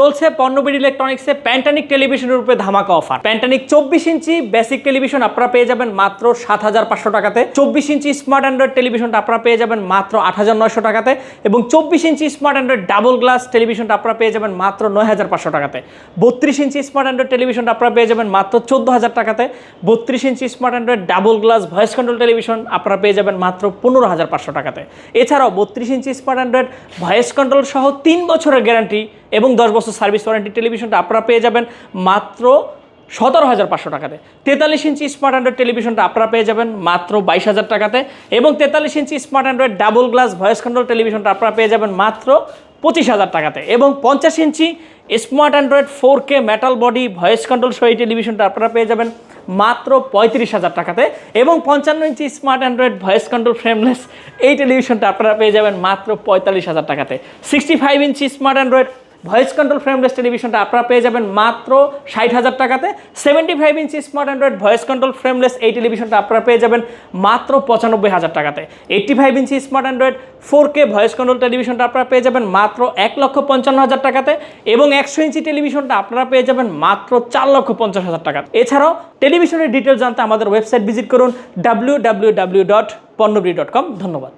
চলছে পণ্যবিড় ইলেকট্রনিক্সে প্যান্টানিক টেলিভিশনের উপরে ধামাকা অফার। প্যান্টানিক চব্বিশ ইঞ্চি বেসিক টেলিভিশন আপনারা পেয়ে যাবেন মাত্র সাত হাজার পাঁচশো টাকাতে। চব্বিশ ইঞ্চি স্মার্ট অ্যান্ড্রয়েড টেলিভিশনটা আপনারা পেয়ে যাবেন মাত্র আট হাজার নয়শো টাকাতে এবং চব্বিশ inch smart android double glass টেলিভিশনটা আপনারা পেয়ে যাবেন মাত্র নয় হাজার পাঁচশো টাকাতে। বত্রিশ ইঞ্চি স্মার্ট অ্যান্ড্রয়েড টেলিভিশনটা আপনারা পেয়ে যাবেন মাত্র চোদ্দ হাজার টাকাতে। বত্রিশ inch smart android double glass voice control television আপনারা পেয়ে যাবেন মাত্র পনেরো হাজার পাঁচশো টাকাতে। এছাড়াও বত্রিশ inch smart android voice control সহ তিন বছরের গ্যারান্টি এবং দশ বছর সার্ভিস ওয়ারেন্টি টেলিভিশনটা আপনারা পেয়ে যাবেন মাত্র সতেরো হাজার পাঁচশো টাকাতে। তেতাল্লিশ ইঞ্চি স্মার্ট অ্যান্ড্রয়েড টেলিভিশনটা আপনারা পেয়ে যাবেন মাত্র বাইশ হাজার টাকাতে এবং তেতাল্লিশ inch smart android double glass voice control টেলিভিশনটা আপনারা পেয়ে যাবেন মাত্র পঁচিশ হাজার টাকাতে এবং পঞ্চাশ inch smart android four K metal body voice control সহ এই টেলিভিশনটা আপনারা পেয়ে যাবেন মাত্র পঁয়ত্রিশ হাজার টাকাতে এবং পঞ্চান্ন inch smart android voice control frameless এই টেলিভিশনটা আপনারা পেয়ে যাবেন মাত্র পঁয়তাল্লিশ হাজার টাকাতে। Sixty five inch smart android voice control frameless টেলিভিশনটা আপনারা পেয়ে যাবেন মাত্র ষাট হাজার টাকাতে। Seventy five inch smart android voice control frameless এই টেলিভিশনটা আপনারা পেয়ে যাবেন মাত্র পঁচানব্বই হাজার টাকাতে। Eighty five inch smart android four K voice control টেলিভিশনটা আপনারা পেয়ে যাবেন মাত্র এক লক্ষ পঞ্চান্ন হাজার টাকাতে এবং একশো ইঞ্চি টেলিভিশনটা আপনারা পেয়ে যাবেন মাত্র চার লক্ষ পঞ্চাশ হাজার টাকা এছাড়াও টেলিভিশনের ডিটেল জানতে আমাদের ওয়েবসাইট ভিজিট করুন ডাব্লিউ ডাব্লিউ ডাব্লিউ ডট পণ্যবি ডট কম ধন্যবাদ।